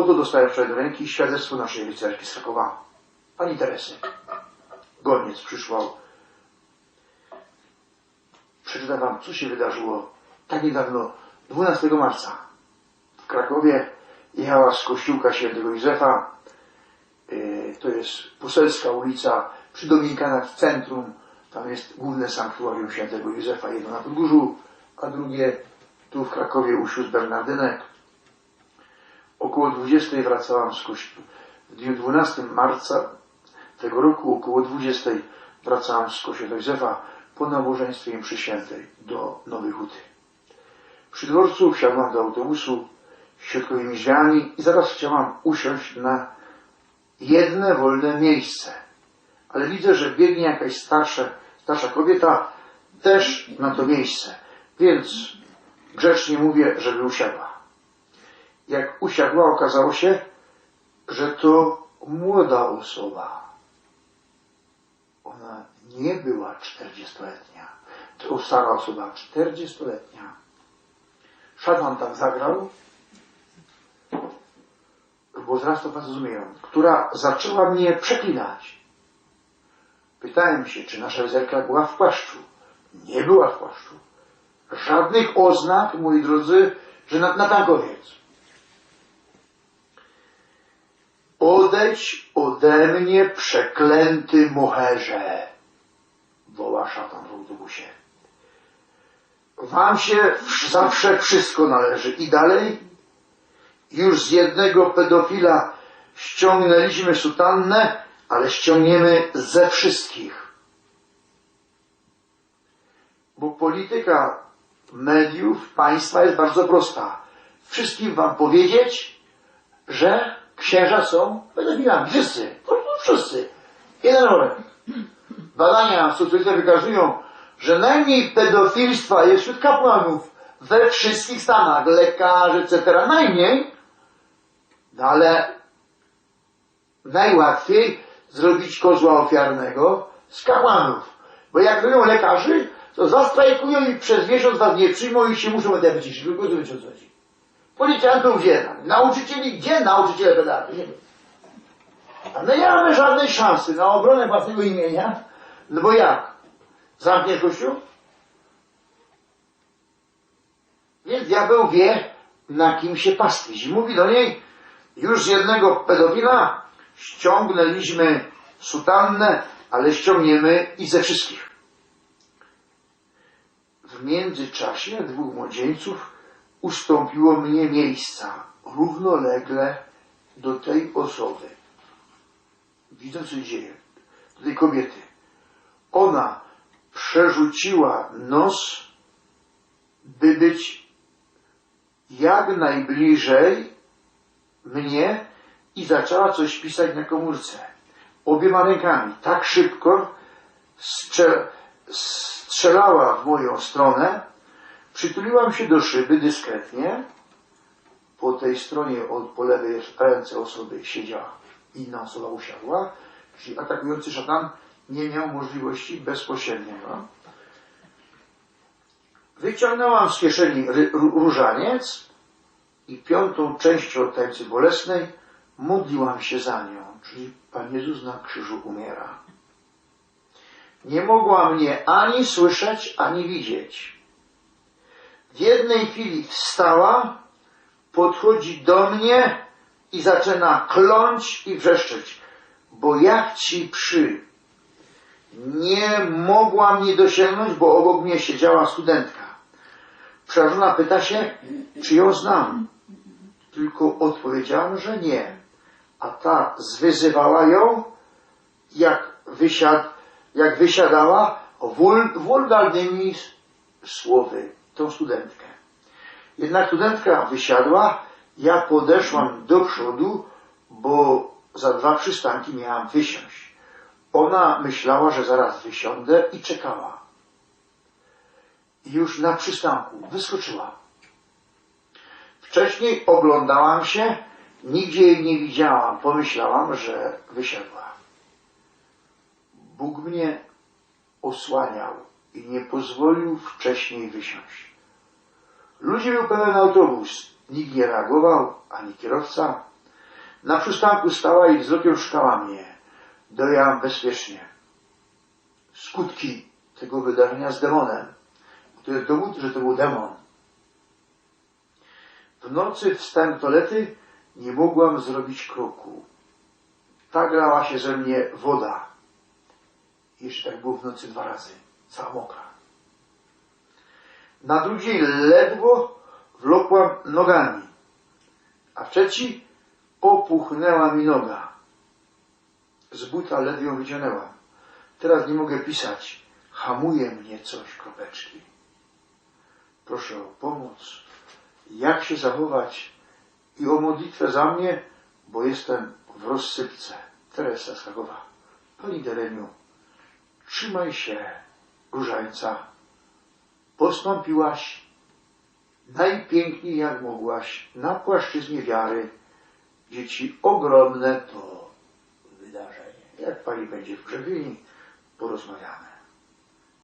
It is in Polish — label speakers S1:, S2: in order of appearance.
S1: Oto dostałem wczoraj do ręki świadectwo naszej rycerki z Krakowa. Pani Teresy. Goniec przysłał. Przeczytam wam, co się wydarzyło tak niedawno, 12 marca. W Krakowie jechała z kościółka świętego Józefa. Yy, To jest poselska ulica przy Dominikanach w centrum. Tam jest główne sanktuarium świętego Józefa, jedno na Podgórzu, a drugie tu w Krakowie u sióstr Bernardynek. Około 20 wracałam z kościoła. W dniu 12 marca tego roku około 20 wracałam z kościoła Józefa po nabożeństwie im przy świętej do Nowej Huty. Przy dworcu wsiadłam do autobusu środkowymi drzwiami i zaraz chciałam usiąść na jedne wolne miejsce. Ale widzę, że biegnie jakaś starsza, starsza kobieta też na to miejsce. Więc grzecznie mówię, żeby usiadła. Jak usiadła, okazało się, że to młoda osoba. Ona nie była 40-letnia. To stara osoba, 40-letnia. Szatan tam zagrał, bo zaraz to Państwo zrozumieją, która zaczęła mnie przeklinać. Pytałem się, czy nasza rycerka była w płaszczu. Nie była w płaszczu. Żadnych oznak, moi drodzy, że na, na tankowiec. Odejdź ode mnie, przeklęty moherze, woła szatan w autobusie. Wam się wsz- zawsze wszystko należy. I dalej, już z jednego pedofila ściągnęliśmy sutannę, ale ściągniemy ze wszystkich. Bo polityka mediów, państwa jest bardzo prosta. Wszystkim wam powiedzieć, że księża są pedofilami. Wszyscy. Po prostu wszyscy. Jeden rolek. Badania socjologiczne wykazują, że najmniej pedofilstwa jest wśród kapłanów we wszystkich stanach, lekarzy, etc. Najmniej, no ale najłatwiej zrobić kozła ofiarnego z kapłanów. Bo jak robią lekarzy, to zastrajkują i przez miesiąc was nie przyjmą i się muszą ode wyciszyć. Tylko rozumiecie o co chodzi. Policjantów gdzie? Nauczycieli gdzie? Nauczyciele wiem. A my nie mamy żadnej szansy na obronę własnego imienia, no bo jak? Zamkniesz kościół? Więc diabeł wie, na kim się pastwić. I mówi do niej, już z jednego pedofila ściągnęliśmy sutannę, ale ściągniemy i ze wszystkich. W międzyczasie dwóch młodzieńców ustąpiło mnie miejsca równolegle do tej osoby. Widzę, co dzieje. Do tej kobiety. Ona przerzuciła nos, by być jak najbliżej mnie i zaczęła coś pisać na komórce. Obiema rękami, tak szybko strze- strzelała w moją stronę. Przytuliłam się do szyby dyskretnie. Po tej stronie, od, po lewej ręce osoby siedziała inna osoba usiadła, czyli atakujący szatan nie miał możliwości bezpośredniego. Wyciągnęłam z kieszeni różaniec i piątą częścią tańcy bolesnej modliłam się za nią, czyli Pan Jezus na krzyżu umiera. Nie mogła mnie ani słyszeć, ani widzieć. W jednej chwili wstała, podchodzi do mnie i zaczyna kląć i wrzeszczeć, bo jak ci przy. Nie mogła mnie dosięgnąć, bo obok mnie siedziała studentka. Przerażona pyta się, czy ją znam. Tylko odpowiedziałem, że nie. A ta zwyzywała ją, jak, wysiad, jak wysiadała wul, wulgarnymi słowy, tą studentkę. Jednak studentka wysiadła, ja podeszłam do przodu, bo za dwa przystanki miałam wysiąść. Ona myślała, że zaraz wysiądę i czekała. Już na przystanku wyskoczyła. Wcześniej oglądałam się, nigdzie jej nie widziałam. Pomyślałam, że wysiadła. Bóg mnie osłaniał i nie pozwolił wcześniej wysiąść. Ludzie był pełen autobus. Nikt nie reagował, ani kierowca. Na przystanku stała i wzrokiem szukała mnie. Dojechałem bezpiecznie. Skutki tego wydarzenia z demonem. To jest dowód, że to był demon. W nocy wstałem do toalety, nie mogłam zrobić kroku. Tak lała się ze mnie woda. Jeszcze tak było w nocy dwa razy. Cała mokra. Na drugi dzień ledwo wlokłam nogami, a w trzeci opuchnęła mi noga. Z buta ledwie ją wyciągnęłam. Teraz nie mogę pisać. Hamuje mnie coś, kropeczki. Proszę o pomoc. Jak się zachować? I o modlitwę za mnie, bo jestem w rozsypce. Teresa Skagowa. Pani Dereniu, trzymaj się, różańca. Postąpiłaś najpiękniej jak mogłaś na płaszczyźnie wiary. Dzieci ogromne to wydarzenie. Jak pani będzie w grzebieni, porozmawiamy.